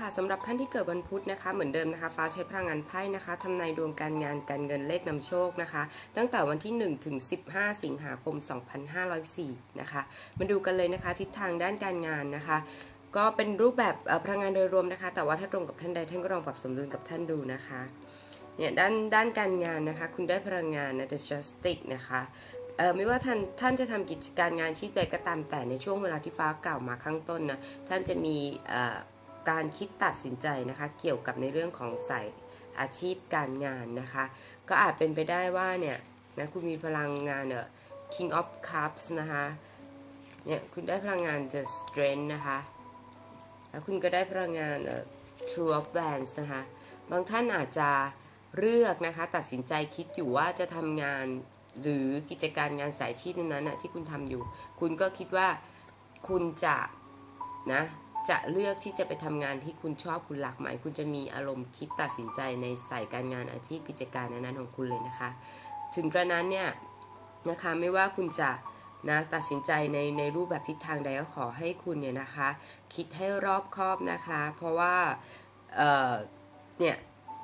ค่ะสำหรับท่านที่เกิดวันพุธนะคะ เหมือนเดิมนะคะ ฟ้าใช้พลังงานไพ่นะคะทำนายดวงการงานการเงินเลขนำโชคนะคะ ตั้งแต่วันที่ 1 ถึง 15 สิงหาคม 2504นะคะมาดูกันเลยนะคะ ทิศทางด้านการงานนะคะก็เป็นรูปแบบเอ่อพลังงานโดยรวมนะคะ แต่ว่าถ้าตรงกับท่านใดท่านก็ลองปรับสมดุลกับท่านดูนะคะเนี่ยด้านด้านการงานนะคะ คุณได้พลังงานนะ The Justice นะคะเอ่อไม่ว่าท่านท่านจะทำกิจการงานชีพใดก็ตามแต่ในช่วงเวลาที่ฟ้ากล่าวมาข้างต้นนะท่านจะมีเอ่อ การคิดตัดสินใจนะคะ เกี่ยวกับในเรื่องของสายอาชีพการงานนะคะ ก็อาจเป็นไปได้ว่าเนี่ยนะคุณมีพลังงานเอ่อ King of Cups นะคะเนี่ยคุณได้พลังงาน The Strength นะคะแล้วคุณก็ได้พลังงานเอ่อ Two of Wands นะคะบางท่านอาจจะเลือกนะคะตัดสินใจคิดอยู่ว่าจะทำงานหรือกิจการงานสายชีพนั้นๆนะที่คุณทำอยู่ คุณก็คิดว่าคุณจะนะ จะเลือกที่จะไปทำงานที่คุณชอบคุณหลักหมาย คุณจะมีอารมณ์คิดตัดสินใจในสายการงานอาชีพกิจการนั้นๆของคุณเลยนะคะ ถึงกระนั้นเนี่ยนะคะไม่ว่าคุณจะนะตัดสินใจในในรูปแบบทิศทางใดก็ขอให้คุณเนี่ยนะคะ คิดให้รอบคอบนะคะ เพราะว่าเอ่อเนี่ย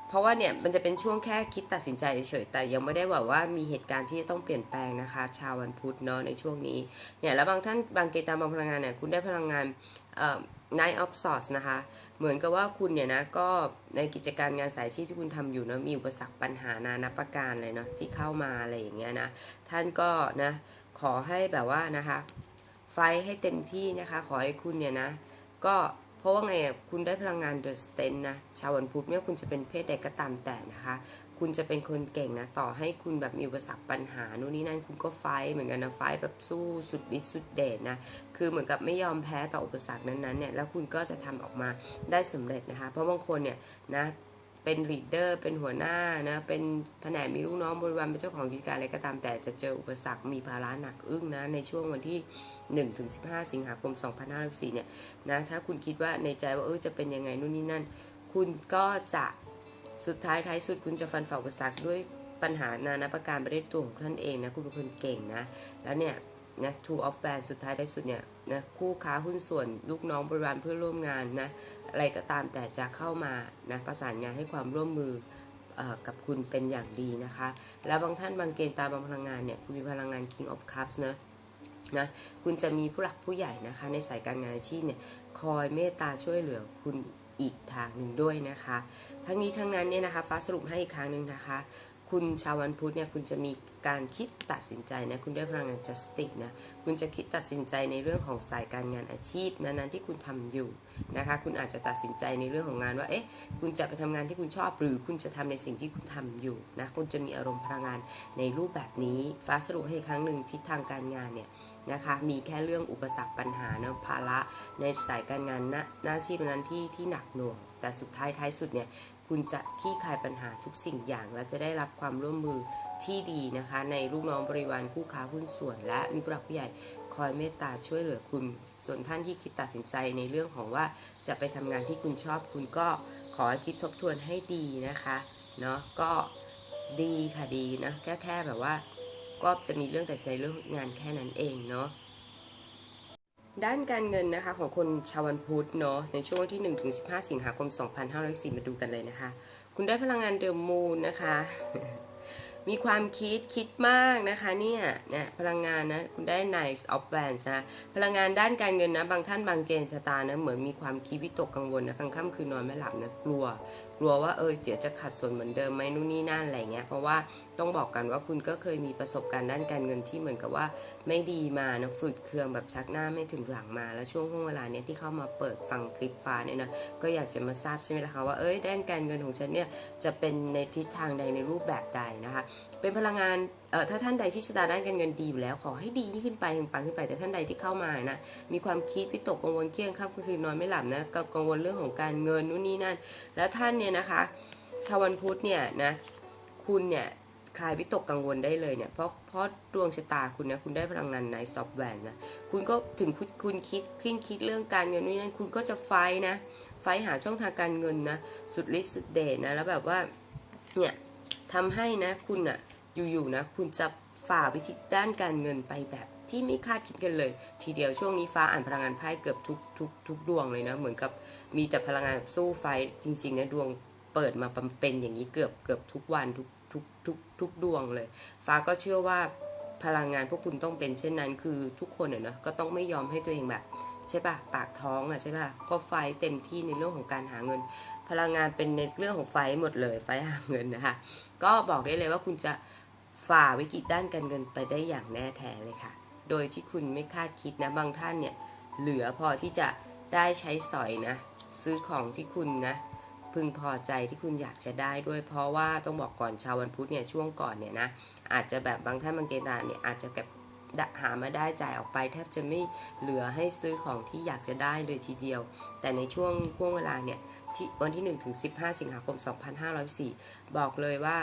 เพราะว่าเนี่ยมันจะเป็นช่วงแค่คิดตัดสินใจเฉยแต่ยังไม่ได้บอกว่ามีเหตุการณ์ที่จะต้องเปลี่ยนแปลงนะคะ ชาววันพุธเนาะในช่วงนี้เนี่ยแล้วบางท่านบางเกตามบางพลังงานเนี่ยคุณได้พลังงานเอ่อ Nine of Swords นะคะ เหมือนกับว่าคุณเนี่ยนะ ก็ในกิจการงานสายชีพที่คุณทำอยู่นะมีอุปสรรคปัญหานานาประการเลยเนาะที่เข้ามาอะไรอย่างเงี้ยนะ ท่านก็นะขอให้แบบว่านะคะ ไฟให้เต็มที่นะคะ ขอให้คุณเนี่ยนะ ก็เพราะว่าไงคุณได้พลังงานเดอะสเตนนะ ชาววันพุธไม่ว่าคุณจะเป็นเพศใดก็ตามแต่นะคะ คุณจะเป็นคนเก่งนะ ต่อให้คุณแบบมีอุปสรรคปัญหาโน่นนี่นั่นคุณก็ไฟเหมือนกันนะไฟแบบสู้สุดฤทธิ์สุดเดชนะ คือเหมือนกับไม่ยอมแพ้ต่ออุปสรรคนั้นๆเนี่ยแล้วคุณก็จะทำออกมาได้สำเร็จนะคะ เพราะบางคนเนี่ยนะเป็นลีดเดอร์เป็นหัวหน้านะเป็นแผนกมีลูกน้องบริวารเป็นเจ้าของกิจการอะไรก็ตามแต่จะเจออุปสรรคมีภาระหนักอึ้งนะในช่วงวันที่1ถึง15 สิงหาคม 2564เนี่ยนะถ้าคุณคิดว่าในใจว่าเออจะเป็นยังไงนู่นนี่นั่น คุณก็จะ สุดท้ายท้ายสุดคุณจะฟันฝ่าอุปสรรคด้วยปัญหานานาประการไปได้ตัวของท่านเองนะคุณเป็นคนเก่งนะ แล้วเนี่ยนะ two of band สุดท้ายท้ายสุดเนี่ยนะคู่ค้าหุ้นส่วนลูกน้องบริวารเพื่อร่วมงานนะอะไรก็ตามแต่จะเข้ามานะประสานงานให้ความร่วมมือกับคุณเป็นอย่างดีนะคะ แล้วบางท่านบางเกณฑ์ตามบางพลังงานเนี่ยคุณมีพลังงาน king of cups นะนะคุณจะมีผู้หลักผู้ใหญ่นะคะในสายการงานอาชีพเนี่ยคอยเมตตาช่วยเหลือคุณ อีกทางหนึ่งด้วยนะคะ ทั้งนี้ทั้งนั้นเนี่ยนะคะฟ้าสรุปให้อีกครั้งหนึ่งนะคะ คุณชาววันพุธเนี่ยคุณจะมีการคิดตัดสินใจนะคุณได้พลังงาน justice นะคุณจะคิดตัดสินใจในเรื่องของสายการงานอาชีพนั้นๆที่คุณทำอยู่นะคะคุณอาจจะตัดสินใจในเรื่องของงานว่าเอ๊ะคุณจะไปทำงานที่คุณชอบ หรือคุณจะทำในสิ่งที่คุณทำอยู่นะคุณจะมีอารมณ์พลังงานในรูปแบบนี้ฟ้าสรุปให้ครั้งหนึ่งทิศทางการงานเนี่ยนะคะมีแค่เรื่องอุปสรรคปัญหาเนะภาระในสายการงานหน้าหน้าที่นั้นที่ที่หนักหน่วงแต่สุดท้ายท้ายสุดเนี่ย คุณจะคลี่คลายปัญหาทุกสิ่งอย่าง และจะได้รับความร่วมมือที่ดีนะคะ ในลูกน้องบริวารคู่ค้าหุ้นส่วน และมีผู้หลักผู้ใหญ่คอยเมตตาช่วยเหลือคุณ ส่วนท่านที่คิดตัดสินใจในเรื่องของว่าจะไปทำงานที่คุณชอบคุณก็ขอให้คิดทบทวนให้ดีนะคะเนาะก็ดีค่ะดีนะแค่แค่แบบว่า ก็จะมีเรื่องแต่ใจเรื่องงานแค่นั้นเองเนาะ ด้านการเงินนะคะของคนชาววันพุธเนาะในช่วงที่1ถึง15 สิงหาคม 2504มาดูกันเลยนะคะ คุณได้พลังงานเดอะมูนนะคะ มีความคิดคิดมากนะคะเนี่ยเนี่ยพลังงานนะคุณได้ Nice of Wands นะพลังงานด้านการเงินนะ บางท่านบางเกณฑ์ชะตานะเหมือนมีความคิดวิตกกังวลนะกลางค่ำคืนนอนไม่หลับนะกลัวกลัวว่าเออเดี๋ยวจะขัดส่วนเหมือนเดิมไหมนู่นนี่นั่นอะไรเงี้ยเพราะว่าต้องบอกกันว่าคุณก็เคยมีประสบการณ์ด้านการเงินที่เหมือนกับว่าไม่ดีมานะฝืดเคืองแบบชักหน้าไม่ถึงหลังมาแล้วช่วงห่วงเวลาเนี้ยที่เข้ามาเปิดฟังคลิปฟ้าเนี่ยนะก็อยากจะมาทราบใช่ไหมล่ะคะว่าเอ้ยด้านการเงินของฉันเนี่ยจะเป็นในทิศทางใดในรูปแบบใดนะคะ เป็นพลังงานเอ่อถ้าท่านใดที่ชะตาด้านการเงินดีอยู่แล้วขอให้ดียิ่งขึ้นไปยิ่งปังขึ้นไปแต่ท่านใดที่เข้ามานะมีความคิดวิตกกังวลเครียดค่ำคืนนอนไม่หลับนะก็กังวลเรื่องของการเงินนู่นนี่นั่น แล้วท่านเนี่ยนะคะ ชาววันพุธเนี่ยนะคุณเนี่ยคลายวิตกกังวลได้เลยเนี่ยเพราะเพราะดวงชะตาคุณนะคุณได้พลังงานในซอฟต์แวร์นะคุณก็ถึงคุณคิดคิดคิดเรื่องการเงินนู่นนี่นั่นคุณก็จะไฟนะ ไฟหาช่องทางการเงินนะสุดฤทธิ์สุดเดชนะแล้วแบบว่าเนี่ยทำให้นะคุณอะอยู่ๆนะคุณจะฝ่าวิธีด้านการเงินไปแบบ ที่ไม่คาดคิดกันเลย ทีเดียวช่วงนี้ฟ้าอ่านพลังงานไพ่เกือบทุกทุกทุกดวงเลยนะ เหมือนกับมีแต่พลังงานสู้ไฟจริงๆนะดวงเปิดมาเป็นอย่างนี้เกือบเกือบทุกวันทุกทุกทุกทุกดวงเลย ฟ้าก็เชื่อว่าพลังงานพวกคุณต้องเป็นเช่นนั้น คือทุกคนเนอะก็ต้องไม่ยอมให้ตัวเองแบบใช่ปะปากท้องอะใช่ปะก็ไฟเต็มที่ในเรื่องของการหาเงิน พลังงานเป็นในเรื่องของไฟหมดเลยไฟหาเงินนะคะก็บอกได้เลยว่าคุณจะฝ่าวิกฤตด้านการเงินไปได้อย่างแน่แท้เลยค่ะ โดยที่คุณไม่คาดคิดนะ บางท่านเนี่ยเหลือพอที่จะได้ใช้สอยนะ ซื้อของที่คุณนะ พึงพอใจที่คุณอยากจะได้ด้วย เพราะว่าต้องบอกก่อนชาววันพุธเนี่ยช่วงก่อนเนี่ยนะอาจจะแบบบางท่านบางเกณฑ์เนี่ยอาจจะแบบหามาได้จ่ายออกไปแทบจะไม่เหลือให้ซื้อของที่อยากจะได้เลยทีเดียว แต่ในช่วงช่วงเวลาเนี่ยที่วันที่1ถึง15 สิงหาคม 2504บอกเลยว่า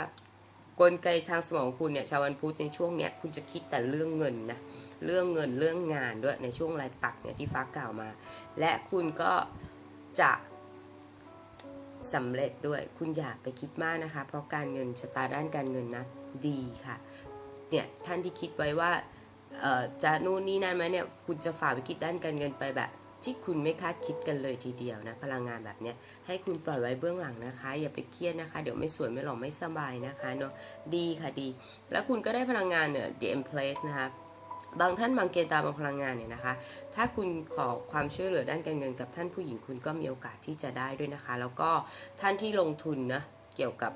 กลไกทางสมองคุณเนี่ยชาววันพุธในช่วงเนี้ยคุณจะคิดแต่เรื่องเงินนะ เรื่องเงินเรื่องงานด้วยในช่วงรายปักเนี่ยที่ฟ้ากล่าวมา และคุณก็จะสำเร็จด้วยคุณอย่าไปคิดมากนะคะ เพราะการเงินชะตาด้านการเงินนะดีค่ะเนี่ยท่านที่คิดไว้ว่าจะนู่นนี่นั่นไหมเนี่ยคุณจะฝ่าวิกฤตด้านการเงินไปแบบที่คุณไม่คาดคิดกันเลยทีเดียวนะพลังงานแบบเนี้ยให้คุณปล่อยไว้เบื้องหลังนะคะ อย่าไปเครียดนะคะ เดี๋ยวไม่สวยไม่หล่อไม่สบายนะคะเนาะดีค่ะดี แล้วคุณก็ได้พลังงานเนี่ย the empress นะคะ บางท่านบางเกณฑ์ตามบางพลังงานเนี่ยนะคะ ถ้าคุณขอความช่วยเหลือด้านการเงินกับท่านผู้หญิงคุณก็มีโอกาสที่จะได้ด้วยนะคะ แล้วก็ท่านที่ลงทุนนะเกี่ยวกับ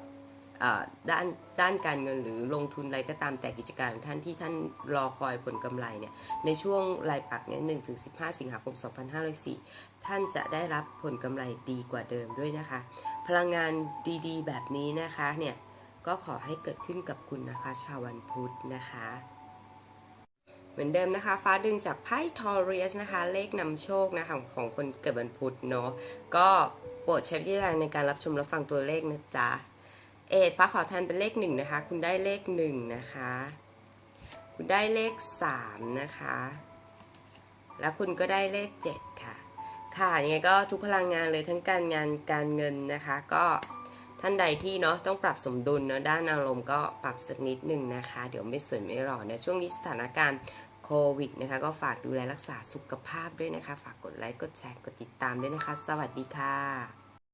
ด้านด้านการเงินหรือลงทุนอะไรก็ตามแต่กิจการของท่านที่ท่านรอคอยผลกำไรเนี่ยในช่วงรายปักเนี่ย1ถึง15สิงหาคม2504ท่านจะได้รับผลกำไรดีกว่าเดิมด้วยนะคะ พลังงานดีๆ แบบนี้นะคะเนี่ยก็ขอให้เกิดขึ้นกับคุณนะคะ ชาววันพุธนะคะ เหมือนเดิมนะคะ ฟ้าดึงจากไพ่ทอเรียสนะคะ เลขนำโชคนะคะของคนเกิดวันพุธเนาะก็โปรดใช้วิจารณในการรับชมรับฟังตัวเลขนะจ๊ะเอดฟ้าขอแทนเป็นเลขหนึ่งนะคะ คุณได้เลขหนึ่งนะคะ คุณได้เลขสามนะคะ แล้วคุณก็ได้เลขเจ็ดค่ะ ค่ะยังไงก็ทุกพลังงานเลยทั้งการงานการเงินนะคะ ก็ท่านใดที่เนาะต้องปรับสมดุลเนาะด้านอารมณ์ก็ปรับสักนิดหนึ่งนะคะ เดี๋ยวไม่สวยไม่หล่อนะช่วงนี้สถานการณ์ โควิดนะคะ ก็ฝากดูแลรักษาสุขภาพด้วยนะคะ ฝากกดไลค์ กดแชร์ กดติดตามด้วยนะคะ สวัสดีค่ะ